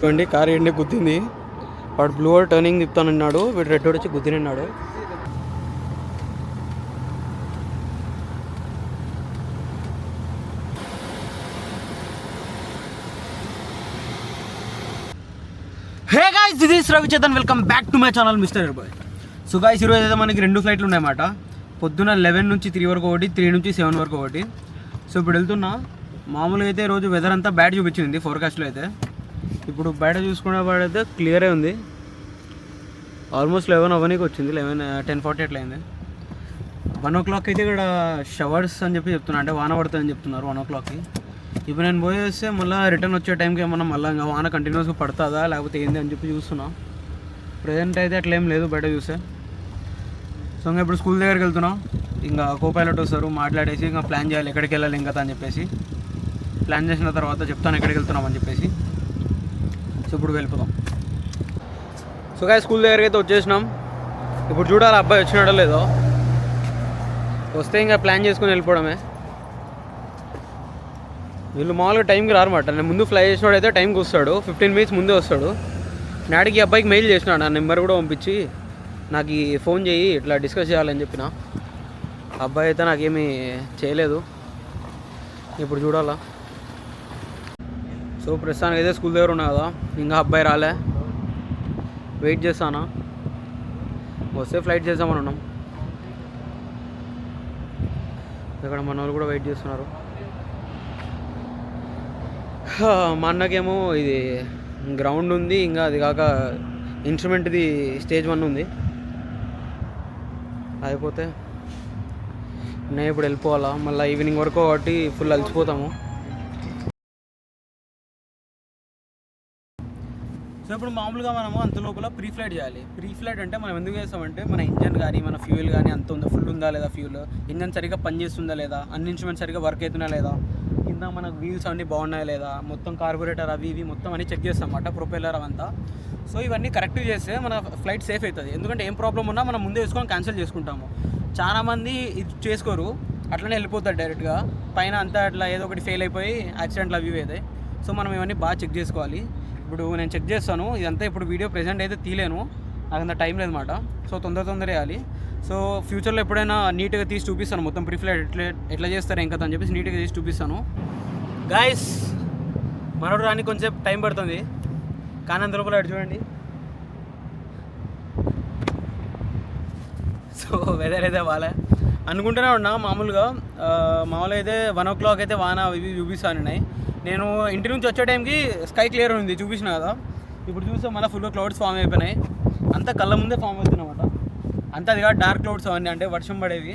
చెప్పండి కార్ ఎండి గుద్దింది. వాడు blue turning తిప్పుతానన్నాడు వీడు రెడ్ వచ్చి గుద్దినన్నాడు. Hey guys this is Ravichetan welcome back to my channel mister boy so guys ఈరోజు అయితే మనకి రెండు ఫ్లైట్లు ఉన్నాయన్నమాట. పొద్దున లెవెన్ నుంచి త్రీ వరకు ఒకటి త్రీ నుంచి సెవెన్ వరకు ఒకటి. సో ఇప్పుడు వెళ్తున్నా. మామూలుగా అయితే రోజు వెదర్ అంతా బ్యాడ్ చూపించింది ఫోర్కాస్ట్లో అయితే. ఇప్పుడు బయట చూసుకునే వాడైతే క్లియరే ఉంది. ఆల్మోస్ట్ లెవెన్ అవనీకి వచ్చింది. లెవెన్ టెన్ ఫార్టీ అట్లా అయింది. వన్ ఓ క్లాక్ అయితే ఇక్కడ షవర్స్ అని చెప్పి చెప్తున్నా. అంటే వాన పడుతుందని చెప్తున్నారు వన్ ఓ క్లాక్కి ఇప్పుడు నేను పోయి మళ్ళీ రిటర్న్ వచ్చే టైంకి ఏమన్నా మళ్ళీ ఇంకా వాన కంటిన్యూస్గా పడుతుందా లేకపోతే ఏంది అని చెప్పి చూస్తున్నా. ప్రజెంట్ అయితే అట్లా ఏం లేదు బయట చూస్తే. సో ఇంకా ఇప్పుడు స్కూల్ దగ్గరికి వెళ్తున్నాం. ఇంకా కో పైలట్ వస్తారు మాట్లాడేసి ఇంకా ప్లాన్ చేయాలి. ఎక్కడికి వెళ్ళాలి ఇంకా అని చెప్పేసి. ప్లాన్ చేసిన తర్వాత చెప్తాను ఎక్కడికి వెళ్తున్నాం అని చెప్పేసి. సో ఇప్పుడు వెళ్ళిపోదాం. సో గాయ స్కూల్ దగ్గరికి అయితే వచ్చేసినాం. ఇప్పుడు చూడాలి అబ్బాయి వచ్చినాడో లేదో. వస్తే ఇంకా ప్లాన్ చేసుకుని వెళ్ళిపోవడమే. వీళ్ళు మామూలుగా టైంకి రారమాట నేను ముందు ఫ్లై చేసినాడు అయితే టైంకి వస్తాడు. ఫిఫ్టీన్ మినిట్స్ ముందే వస్తాడు. నాడికి ఈ అబ్బాయికి మెయిల్ చేసినాడు నా నెంబర్ కూడా పంపించి నాకు ఈ ఫోన్ చేయి ఇట్లా డిస్కస్ చేయాలని చెప్పిన. అబ్బాయి అయితే నాకేమీ చేయలేదు. ఇప్పుడు చూడాలా. సో ప్రస్తుతానికి అయితే స్కూల్ దగ్గర ఉన్నా కదా. ఇంకా అబ్బాయి రాలే. వెయిట్ చేస్తానా? వస్తే ఫ్లైట్ చేద్దామని ఉన్నాం. ఇక్కడ మన వాళ్ళు కూడా వెయిట్ చేస్తున్నారు. మా అన్నకేమో ఇది గ్రౌండ్ ఉంది ఇంకా అది కాక ఇన్స్ట్రుమెంట్ది స్టేజ్ వన్ ఉంది. అయిపోతే నేను ఇప్పుడు వెళ్ళిపోవాలా? మళ్ళీ ఈవినింగ్ వరకు కాబట్టి ఫుల్ అలసిపోతాము. సో ఇప్పుడు మామూలుగా మనము అంత లోపల ప్రీ ఫ్లైట్ చేయాలి. ప్రీ ఫ్లైట్ అంటే మనం ఎందుకు చేస్తామంటే మన ఇంజన్ కానీ మన ఫ్యూయల్ కానీ అంత ఉందా? ఫుల్ ఉందా లేదా ఫ్యూల్ ఇంజన్ సరిగ్గా పనిచేస్తుందా లేదా? అన్ని ఇన్స్ట్రుమెంట్స్ సరిగ్గా వర్క్ అవుతున్నా లేదా? కింద మనకు వీల్స్ అన్నీ బాగున్నాయా లేదా? మొత్తం కార్బొరేటర్ అవి ఇవి మొత్తం అన్ని చెక్ చేస్తాం అన్నమాట ప్రొపెల్లర్ అవంతా. సో ఇవన్నీ కరెక్ట్ చేస్తే మన ఫ్లైట్ సేఫ్ అవుతుంది. ఎందుకంటే ఏం ప్రాబ్లం ఉన్నా మనం ముందే వేసుకొని క్యాన్సిల్ చేసుకుంటాము. చాలామంది ఇది చేసుకోరు. అట్లనే వెళ్ళిపోతారు డైరెక్ట్గా పైన అంతా అట్లా ఏదో ఒకటి ఫెయిల్ అయిపోయి యాక్సిడెంట్లు అవి ఇవి అవుతాయి సో మనం ఇవన్నీ బాగా చెక్ చేసుకోవాలి. ఇప్పుడు నేను చెక్ చేస్తాను. ఇదంతా ఇప్పుడు వీడియో ప్రెజెంట్ అయితే తీలేను నాకు అంత టైం లేదన్నమాట. సో తొందర తొందర వేయాలి. సో ఫ్యూచర్లో ఎప్పుడైనా నీట్గా తీసి చూపిస్తాను. మొత్తం ప్రిఫ్లైట్ ఎట్లా ఎట్లా చేస్తారు ఇంకా అని చెప్పేసి నీట్గా తీసి చూపిస్తాను. గాయస్ మనోడు రాని కొంచెం టైం పడుతుంది. కానీ అంత లోపల చూడండి. సో వెదర్ అయితే వాళ్ళ అనుకుంటూనే ఉన్నా మామూలుగా మామూలుగా అయితే వన్ ఓ క్లాక్ అయితే వాన ఇవి చూపిస్తానున్నాయి నేను ఇంటి నుంచి వచ్చే టైంకి స్కై క్లియర్ ఉంది చూపించిన కదా. ఇప్పుడు చూస్తే మళ్ళీ ఫుల్ క్లౌడ్స్ ఫామ్ అయిపోయినాయి. అంతా కళ్ళ ముందే ఫామ్ అవుతుందన్నమాట. అంతా అది కాదు డార్క్ క్లౌడ్స్ అవన్నీ అంటే వర్షం పడేవి.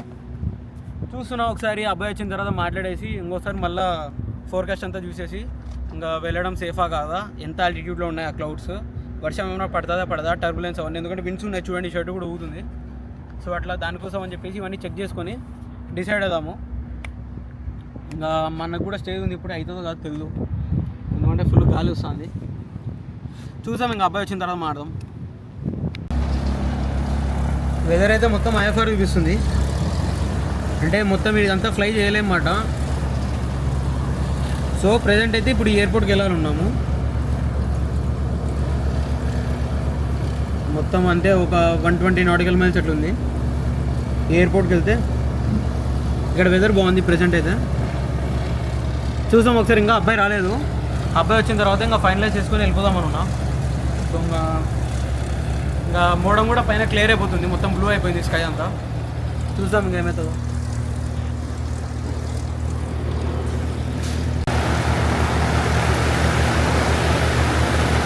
చూస్తున్నా ఒకసారి అబ్బాయి వచ్చిన తర్వాత మాట్లాడేసి ఇంకోసారి మళ్ళీ ఫోర్కాస్ట్ అంతా చూసేసి ఇంకా వెళ్ళడం సేఫా కాదా? ఎంత ఆల్టిట్యూడ్లో ఉన్నాయి ఆ క్లౌడ్స్ వర్షం ఏమైనా పడుతుందా పడదా? టర్బులెన్స్ అవన్నీ ఎందుకంటే విన్స్ ఉన్నాయి చూడండి షర్ట్ కూడా ఊగుతుంది. సో అట్లా దానికోసం అని చెప్పేసి ఇవన్నీ చెక్ చేసుకొని డిసైడ్ అవుదాము. ఇంకా మనకు కూడా స్టేజ్ ఉంది ఇప్పుడు అవుతుందో కాదు తెలియదు ఎందుకంటే ఫుల్ గాలి వస్తుంది. చూసాం ఇంకా అబ్బాయి వచ్చిన తర్వాత మాడదాం వెదర్ అయితే మొత్తం ఐఎఫ్ఆర్ చూపిస్తుంది. అంటే మొత్తం ఇదంతా ఫ్లై చేయలేమన్నమాట. సో ప్రజెంట్ అయితే ఇప్పుడు ఎయిర్పోర్ట్కి వెళ్ళాలన్నాము మొత్తం అంటే ఒక వన్ ట్వంటీ నాటికల్ మైల్స్ అట్లుంది. ఎయిర్పోర్ట్కి వెళ్తే ఇక్కడ వెదర్ బాగుంది ప్రజెంట్ అయితే. చూసాం ఒకసారి ఇంకా అబ్బాయి రాలేదు. అబ్బాయి వచ్చిన తర్వాత ఇంకా ఫైనలైజ్ చేసుకొని వెళ్ళిపోదాం అనున్నా. సో ఇంకా ఇంకా మోడం కూడా పైన క్లియర్ అయిపోతుంది. మొత్తం బ్లూ అయిపోయింది స్కై అంతా. చూద్దాం ఇంకా ఏమవుతుందో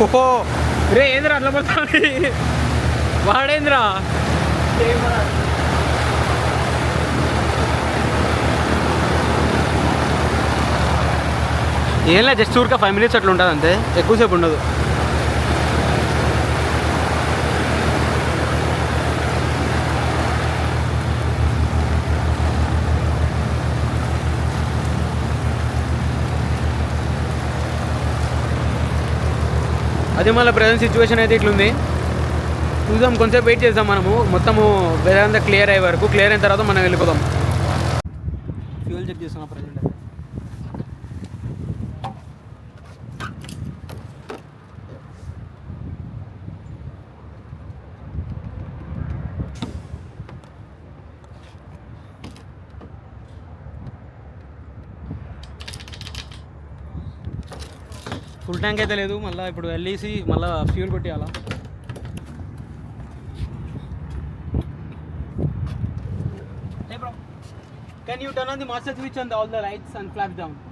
ఓహో! రే ఏంద్రా అట్లా పడుతుంది వాడేంద్రా? ఏంలే జస్ట్ ఊరిక ఫైవ్ మినిట్స్ అట్లా ఉంటుంది అంతే. ఎక్కువసేపు ఉండదు. అది మళ్ళీ ప్రజెంట్ సిచ్యువేషన్ అయితే ఇట్లుంది. చూద్దాం కొంచెం వెయిట్ చేద్దాం మనము. మొత్తము వేరే అంతా క్లియర్ అయ్యే వరకు క్లియర్ అయిన తర్వాత మనం వెళ్ళిపోదాం. ఫ్యూల్ చెక్ చేస్తాం ప్రజెంట్ ఫుల్ ట్యాంక్ అయితే లేదు మళ్ళీ ఇప్పుడు వెళ్ళేసి మళ్ళీ ఫ్యూల్ కొట్టేయాలా? Can you turn on the master switch on the, all the lights and flaps down?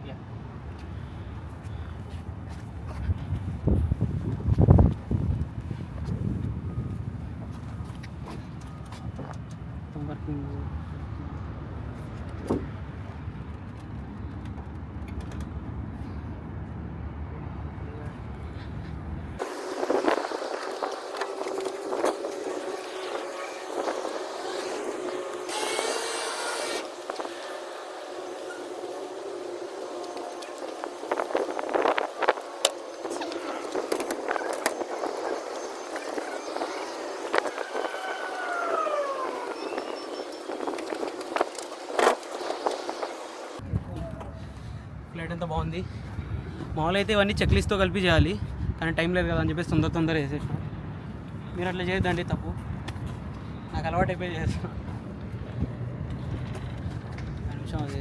బాగుంది. మామూలు అయితే ఇవన్నీ చెక్ లిస్ట్తో కలిపి చేయాలి. కానీ టైం లేదు కదా అని చెప్పేసి తొందర తొందర వేసేసిన మీరు అట్లా చేయొద్దండి తప్పు. నాకు అలవాటు అయిపోయి చేస్తాను నిమిషం అది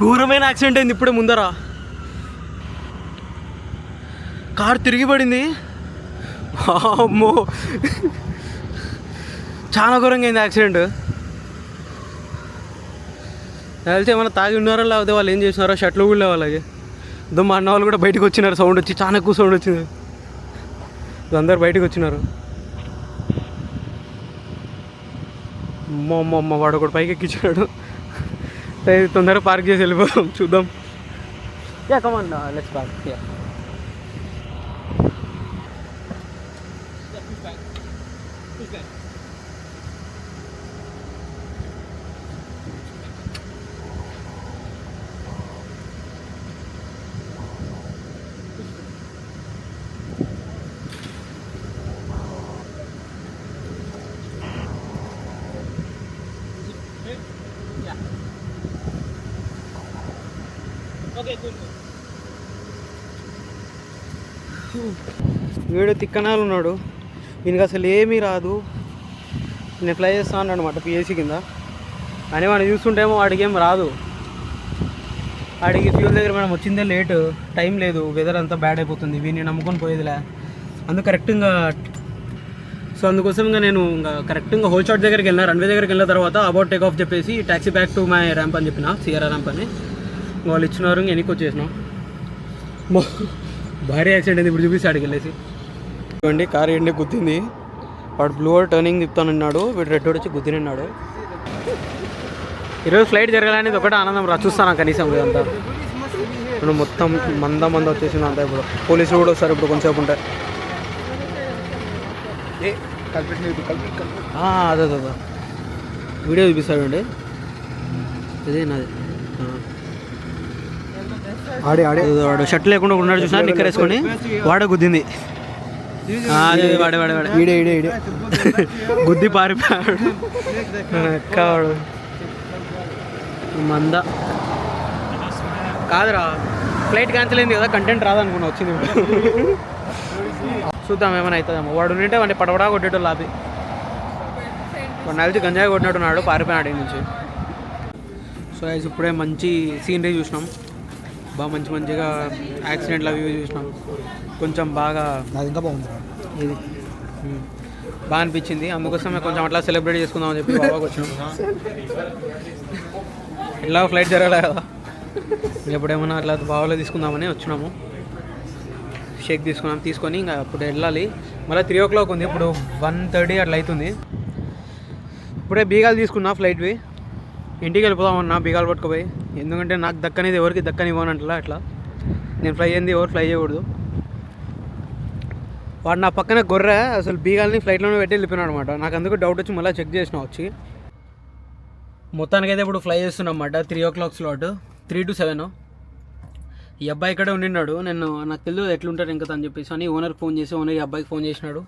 ఘోరమైన యాక్సిడెంట్ అయింది ఇప్పుడే ముందర. కార్ తిరిగి పడింది చాలా ఘోరంగా అయింది యాక్సిడెంట్ తెలిసి ఏమైనా తాగి ఉన్నారో? లేకపోతే వాళ్ళు ఏం చేసినారో షర్ట్లు కూడా వాళ్ళకి దుమ్మ మా అన్న వాళ్ళు కూడా బయటకు వచ్చినారు. సౌండ్ వచ్చి చాలా ఎక్కువ సౌండ్ వచ్చింది. అందరు బయటకు వచ్చినారు. అమ్మ అమ్మ అమ్మ వాడు ఒకటి పైకి ఎక్కించాడు. తొందరగా పార్క్ చేసి వెళ్ళిపోదాం. చూద్దాం. Yeah come on let's park yeah వీడు తిక్కనాలు ఉన్నాడు. వీనికి అసలు ఏమీ రాదు. నేను ఫ్లై చేస్తా అన్నాడు అనమాట పిఎస్సి కింద. కానీ వాడిని చూస్తుంటేమో వాడికి ఏం రాదు. వాడికి ఫ్యూల్ దగ్గర మనం వచ్చిందే లేట్ టైం లేదు. వెదర్ అంతా బ్యాడ్ అయిపోతుంది. వీడిని నమ్ముకొని పోయేదిలే. అందుకు కరెక్ట్గా సో అందుకోసం ఇంకా నేను ఇంకా కరెక్ట్గా హోల్ షాట్ దగ్గరికి వెళ్ళిన రన్వే దగ్గరికి వెళ్ళిన తర్వాత అబౌట్ టేక్ ఆఫ్ చెప్పేసి taxi back to my ramp అని చెప్పిన సిఆర్ఆర్ ర్యాంప్ అని. వాళ్ళు ఇచ్చినారు వెనక్కి వచ్చేసినాం మొ- భారీ యాక్సిడెంట్ అయింది ఇప్పుడు చూపిస్తే ఆడికి వెళ్ళేసి. చూడండి కార్ ఎండి గుద్దింది. వాడు బ్లూ టర్నింగ్ తిప్పుతానన్నాడు వీడు రెడ్ వచ్చి గుద్దినన్నాడు ఈరోజు ఫ్లైట్ జరగాలనేది ఒకటే ఆనందం రా చూస్తాను కనీసం ఇదంతా ఇప్పుడు మొత్తం మంద మంద వచ్చేసింది అంతా ఇప్పుడు. పోలీసులు కూడా వస్తారు ఇప్పుడు కొంచెంసేపు ఉంటాయి అదే అదే వీడియో చూపిస్తాడండి ఇదే నాది ఆ. ఆడే ఆడే. వాడు షర్ట్ లేకుండా ఉన్నాడు చూసినా నిక్కర్ వేసుకొని వాడే గుద్దింది. అదే వాడే వాడే వాడే. ఈడే ఈడే ఈడే. గుద్ది పారిపోయాడు. కావాడు మంద. కాదురా ఫ్లైట్ క్యాన్సిల్ అయింది కదా కంటెంట్ రాదనుకున్నా వచ్చింది. చూద్దాం ఏమైనా అవుతుందేమో. వాడు ఉంటే వాడిని పడవడా కొట్టేటోళ్ళు ఆపి వాడు నలిచి గంజాయి కొట్టినట్టున్నాడు పారిపోయాడు ఈ నుంచి. సో ఇప్పుడే మంచి సీనరీ చూసినాం. బాగా మంచి మంచిగా యాక్సిడెంట్లు అవి చూసినాం. కొంచెం బాగా నాది ఇంకా బాగుంది. ఇది. బాగా అనిపించింది. అందుకోసమే కొంచెం అట్లా సెలబ్రేట్ చేసుకుందాం అని చెప్పి బాబాకి వచ్చినాం. ఇలా ఫ్లైట్ జరగలే కదా. ఎప్పుడేమన్నా అట్లా బావాలో తీసుకుందామని వచ్చినాము. షేక్ తీసుకున్నాం. తీసుకొని ఇంకా ఇప్పుడు వెళ్ళాలి. మళ్ళీ త్రీ ఓ క్లాక్ ఉంది. ఇప్పుడు వన్ థర్టీ అట్లా అవుతుంది. ఇప్పుడే బీగాలు తీసుకున్నా ఫ్లైట్వి ఇంటికి వెళ్ళిపోదామన్నా బీగాలు పట్టుకుపోయి. ఎందుకంటే నాకు దక్కనేది ఎవరికి దక్కనివ్వనంటలా అట్లా నేను ఫ్లై అయింది ఎవరు ఫ్లై చేయకూడదు. వాడు నా పక్కన గొర్రె అసలు బీగాల్ని ఫ్లైట్లోనే పెట్టి వెళ్ళిపోయినాడు అనమాట నాకు అందుకు డౌట్ వచ్చి మళ్ళీ చెక్ చేసిన వచ్చి. మొత్తానికైతే ఇప్పుడు ఫ్లై చేస్తున్నాం అన్నమాట three o'clock slot three two seven ఈ అబ్బాయి ఇక్కడే ఉండినాడు నేను నాకు తెలియదు ఎట్లుంటారు ఇంకా అని చెప్పేసి అని ఓనర్కి ఫోన్ చేసి ఓనర్ ఈ అబ్బాయికి ఫోన్ చేసినాడు.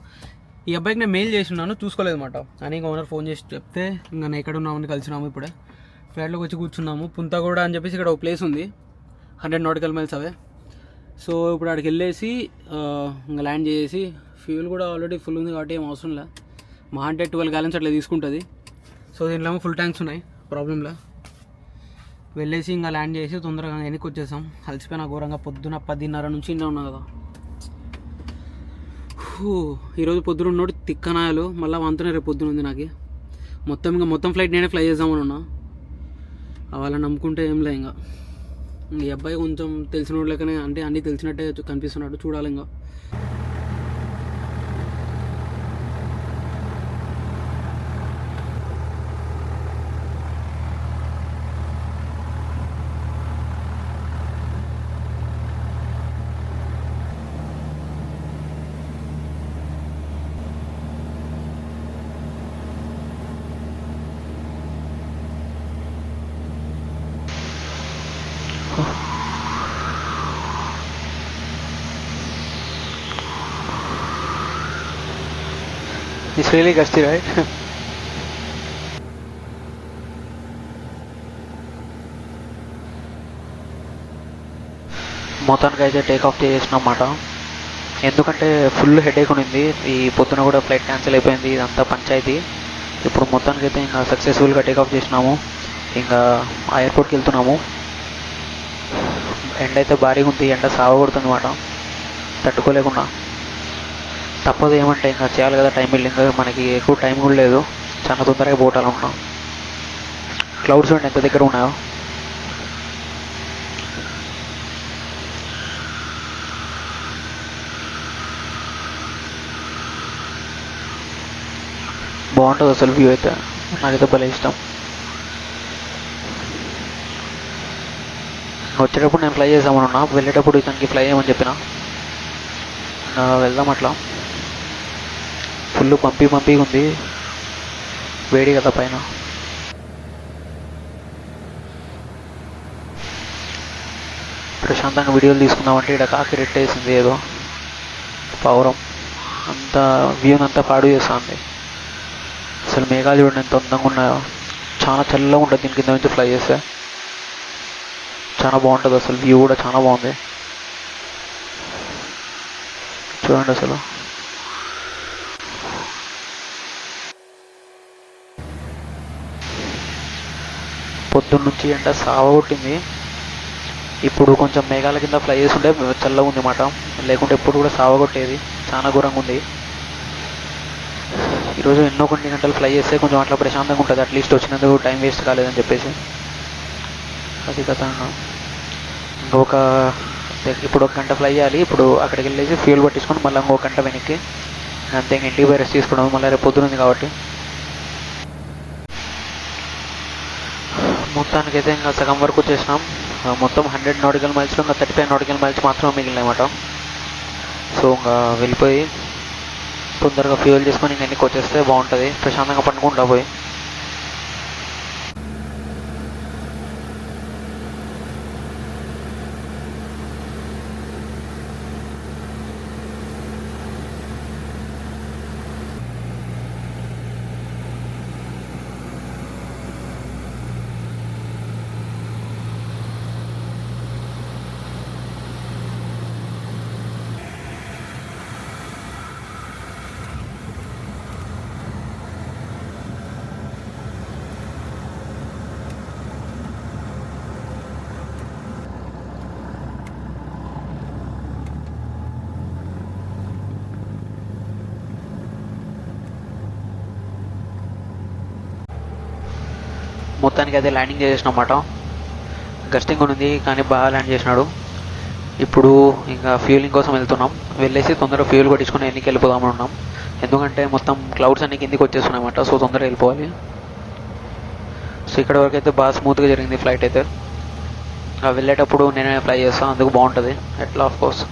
ఈ అబ్బాయికి నేను మెయిల్ చేసినాను చూసుకోలేదు అనమాట అని ఇంకా ఓనర్ ఫోన్ చేసి చెప్తే ఇంకా నేను ఎక్కడ ఉన్నామని కలిసినాము ఇప్పుడే. ఫ్లాట్లోకి వచ్చి కూర్చున్నాము. పుంతగూడ అని చెప్పేసి ఇక్కడ ఒక ప్లేస్ ఉంది. Hundred nautical miles away so ఇప్పుడు అక్కడికి వెళ్ళేసి ఇంకా ల్యాండ్ చేసేసి ఫ్యూల్ కూడా ఆల్రెడీ ఫుల్ ఉంది కాబట్టి ఏం అవసరం లే. మా అంటే ట్వెల్వ్ గ్యాలెన్స్ అట్లా తీసుకుంటుంది. సో దీంట్లో ఫుల్ ట్యాంక్స్ ఉన్నాయి. ప్రాబ్లంలా వెళ్ళేసి ఇంకా ల్యాండ్ చేసి తొందరగా వెనక్కి వచ్చేసాం అలసిపోయిన ఘోరంగా పొద్దున పదిన్నర నుంచి ఇంట్లో ఉన్నా కదా. ఈరోజు పొద్దున ఉన్నోడు తిక్కనాయాలు. మళ్ళీ వంతనే రేపు పొద్దున ఉంది నాకు. మొత్తం ఇంకా మొత్తం ఫ్లైట్ నేనే ఫ్లై చేద్దామని ఉన్నా. వాళ్ళని నమ్ముకుంటే ఏం లే ఇంకా. ఈ అబ్బాయి కొంచెం తెలిసిన లెక్కనే అంటే అన్నీ తెలిసినట్టే కనిపిస్తున్నాడు చూడాలి ఇంకా. Really gusty, right? మొత్తానికి అయితే టేక్ ఆఫ్ చేసినమాట ఎందుకంటే ఫుల్ హెడేక్ ఉంది ఈ పొద్దున కూడా ఫ్లైట్ క్యాన్సిల్ అయిపోయింది. ఇదంతా పంచాయతీ. ఇప్పుడు మొత్తానికి అయితే ఇంకా సక్సెస్ఫుల్గా టేక్ ఆఫ్ చేసినాము. ఇంకా ఆ ఎయిర్పోర్ట్కి వెళ్తున్నాము. ఎండ అయితే భారీగా ఉంది. ఎండ సావగొడుతుంది అనమాట తట్టుకోలేకుండా తప్పదు ఏమంటే ఇంకా చేయాలి కదా టైం వెళ్ళింది మనకి ఎక్కువ టైం కూడా లేదు. చాలా తొందరగా పోటాలు ఉన్నాం క్లౌడ్స్ చూడండి ఎంత దగ్గర ఉన్నాయో. బాగుంటుంది అసలు వ్యూ అయితే. నాకైతే భలే ఇష్టం. వచ్చేటప్పుడు నేను ఫ్లై చేసామనున్నా వెళ్ళేటప్పుడు ఇతనికి ఫ్లై చేయమని చెప్పిన. వెళ్దాం అట్లా. ఫుల్ పంపి పంపి ఉంది. వేడి కదా పైన. ప్రశాంతంగా వీడియోలు తీసుకుందామంటే ఇక్కడ కాకి రెట్టేసింది ఏదో. పౌరం అంత వ్యూని అంతా పాడు చేస్తుంది. అసలు మేఘాలు చూడండి ఎంత అందంగా ఉన్నాయో. చాలా చల్లగా ఉంటుంది దీని కింద నుంచి ఫ్లై చేస్తే. చాలా బాగుంటుంది అసలు వ్యూ కూడా చాలా బాగుంది. చూడండి అసలు. పొద్దున్న నుంచి ఎండ సావ కొట్టింది. ఇప్పుడు కొంచెం మేఘాల కింద ఫ్లై చేస్తుంటే చల్లగా ఉంది మాట లేకుంటే ఎప్పుడు కూడా సావ కొట్టేది. చాలా ఘోరంగా ఉంది. ఈరోజు ఎన్నో కొన్ని గంటలు ఫ్లై చేస్తే కొంచెం అట్లా ప్రశాంతంగా ఉంటుంది. అట్లీస్ట్ వచ్చినందుకు టైం వేస్ట్ కాలేదని చెప్పేసి. అది కథ ఇంకొక ఇప్పుడు ఒక గంట ఫ్లై చేయాలి. ఇప్పుడు అక్కడికి వెళ్ళేసి ఫ్యూల్ పట్టించుకొని మళ్ళీ ఇంకొక గంట వెనక్కి. అంతే ఇంటికి పోయి రెస్ట్ తీసుకోవడం మళ్ళీ రేపు పొద్దునుంది కాబట్టి. మొత్తానికి అయితే ఇంకా సగం వరకు వచ్చేసినాం మొత్తం హండ్రెడ్ నాటికల్ మైల్స్లో ఇంకా థర్టీ ఫైవ్ నాటికల్ మైల్స్ మాత్రమే మిగిలినమాట సో ఇంకా వెళ్ళిపోయి తొందరగా ఫ్యూల్ చేసుకొని ఇంకా వెనక్కి వచ్చేస్తే బాగుంటుంది. ప్రశాంతంగా పండుకుంటా పోయి. మొత్తానికి అయితే ల్యాండింగ్ చేసేసినమాట గస్టింగ్ ఉంది కానీ బాగా ల్యాండ్ చేసినాడు. ఇప్పుడు ఇంకా ఫ్యూలింగ్ కోసం వెళ్తున్నాం. వెళ్ళేసి తొందరగా ఫ్యూల్ కొట్టించుకుని ఎన్నికి వెళ్ళిపోదామని ఉన్నాం. ఎందుకంటే మొత్తం క్లౌడ్స్ అన్ని కిందికి వచ్చేస్తున్నాయన్నమాట సో తొందరగా వెళ్ళిపోవాలి. సో ఇక్కడ వరకు అయితే బాగా స్మూత్గా జరిగింది ఫ్లైట్ అయితే. ఆ వెళ్ళేటప్పుడు నేనే ఫ్లై చేస్తాను అందుకు బాగుంటుంది. ఎట్లా ఆఫ్ కోర్స్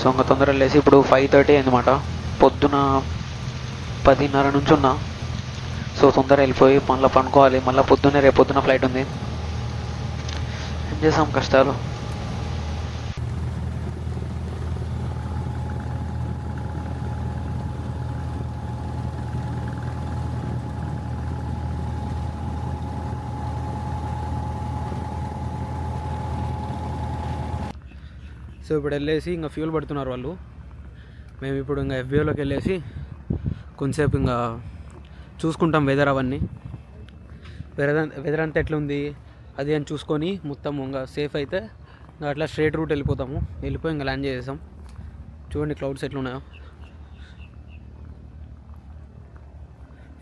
సో ఇంకా తొందరగా వెళ్ళేసి ఇప్పుడు ఫైవ్ థర్టీ అయిందన్నమాట పొద్దున పదిన్నర నుంచి ఉన్నా. సో తొందర వెళ్ళిపోయి మళ్ళీ పనుకోవాలి. మళ్ళీ పొద్దున్నే రేపు పొద్దున్న ఫ్లైట్ ఉంది. ఏం చేసాం కష్టాలు? సో ఇప్పుడు వెళ్ళేసి ఇంకా ఫ్యూల్ పడుతున్నారు వాళ్ళు. మేము ఇప్పుడు ఇంకా ఎఫ్బిఓలోకి వెళ్ళేసి కొంతసేపు ఇంకా చూసుకుంటాం వెదర్ అవన్నీ. వెదర్ వెదర్ అంతా ఎట్లుంది అది అని చూసుకొని మొత్తం ఇంకా సేఫ్ అయితే ఇంకా అట్లా స్ట్రేట్ రూట్ వెళ్ళిపోతాము. వెళ్ళిపోయి ఇంకా ల్యాండ్ చేసేసాం. చూడండి క్లౌడ్స్ ఎట్లున్నాయో.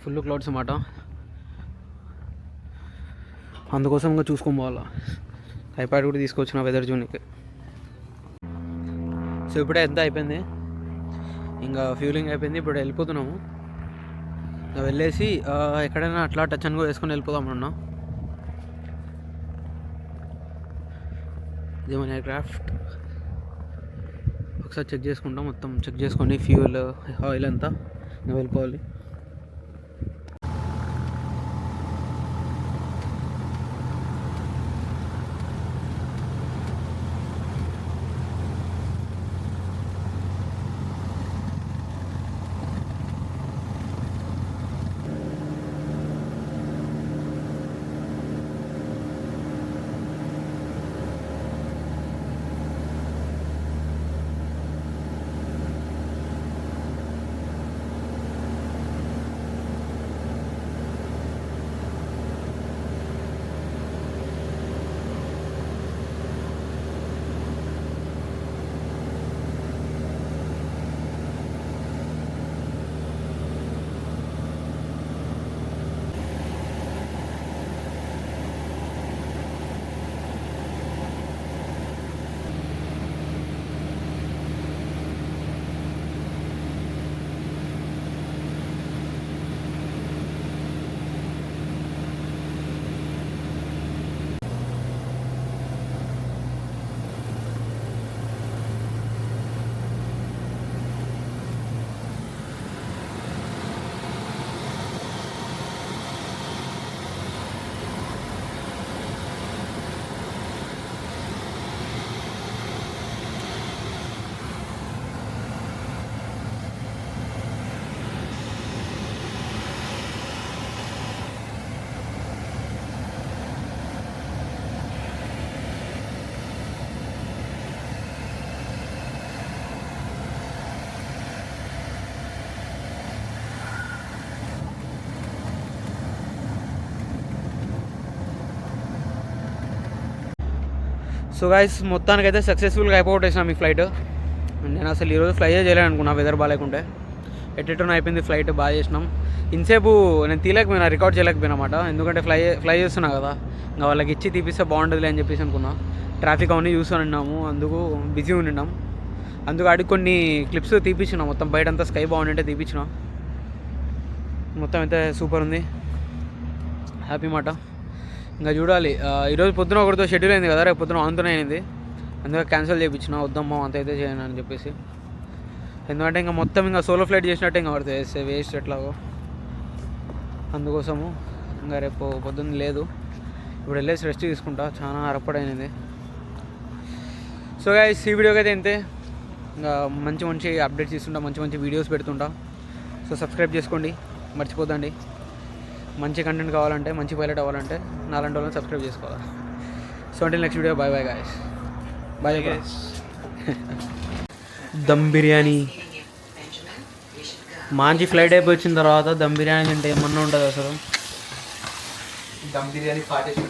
ఫుల్ క్లౌడ్స్ అన్నమాట. అందుకోసం ఇంకా చూసుకొని పోవాలా. ఐప్యాడ్ కూడా తీసుకొచ్చిన వెదర్ జూన్కి సో ఇప్పుడే ఎంత అయిపోయింది? ఇంకా ఫ్యూలింగ్ అయిపోయింది ఇప్పుడు వెళ్ళిపోతున్నాము. వెళ్ళేసి ఎక్కడైనా అట్లా టచ్ అని కూడా వేసుకొని వెళ్ళిపోదాం అన్నా జిమన్ మన ఎయిర్క్రాఫ్ట్ ఒకసారి చెక్ చేసుకుంటాం మొత్తం చెక్ చేసుకొని ఫ్యూయల్ ఆయిల్ అంతా వెళ్ళిపోవాలి. సో గైస్ మొత్తానికైతే సక్సెస్ఫుల్గా అయిపోగొట్టేసినాం మీ ఫ్లైట్ నేను అసలు ఈరోజు ఫ్లై చేయలేను అనుకున్నా వెదర్ బాగాలేకుంటే. ఎట్టెట్టున అయిపోయింది ఫ్లైట్ బాగా చేసినాం. ఇంతసేపు నేను తీయలేకపోయినా రికార్డ్ చేయలేకపోయినా అన్నమాట. ఎందుకంటే ఫ్లై ఫ్లై చేస్తున్నా కదా. ఇంకా వాళ్ళకి ఇచ్చి తీపిస్తే బాగుంటుంది అని చెప్పేసి అనుకున్నా. ట్రాఫిక్ అవన్నీ చూసుకొని ఉన్నాము అందుకు బిజీ ఉండినాం అందుకు అడిగి కొన్ని క్లిప్స్ తీపించినాం మొత్తం బయట అంతా స్కై బాగుండింటే తీపించినాం మొత్తం అయితే సూపర్ ఉంది. హ్యాపీ మాట. ఇంకా చూడాలి. ఈరోజు పొద్దున ఒకరితో షెడ్యూల్ అయింది కదా రేపు పొద్దున ఆన్తోనే అయింది. అందుకే క్యాన్సిల్ చేయించిన వద్దమ్మా అంత అయితే చేయను అని చెప్పేసి. ఎందుకంటే ఇంకా మొత్తం ఇంకా సోలో ఫ్లైట్ చేసినట్టే ఇంకా పడుతుంది. వేస్తే వేస్ట్ ఎట్లాగో. అందుకోసము ఇంకా రేపు పొద్దున్న లేదు. ఇప్పుడు వెళ్ళేసి రెస్ట్ తీసుకుంటా. చాలా అరపడైనది సో గాయస్ ఈ వీడియోకి అయితే ఇంతే. ఇంకా మంచి మంచి అప్డేట్స్ ఇస్తుంటా మంచి మంచి వీడియోస్ పెడుతుంటా. సో సబ్స్క్రైబ్ చేసుకోండి. మర్చిపోదండి మంచి కంటెంట్ కావాలంటే మంచి పైలట్ అవ్వాలంటే నాలాంటి వాళ్ళని సబ్స్క్రైబ్ చేసుకోవాలి. సో అంటే next video bye bye guys bye guys dum biryani. మంచి ఫ్లైట్ అయిపోయి వచ్చిన తర్వాత దమ్ బిర్యానీ తింటే ఏమన్నా ఉంటుంది అసలు? దమ్ బిర్యానీ పాటేసి?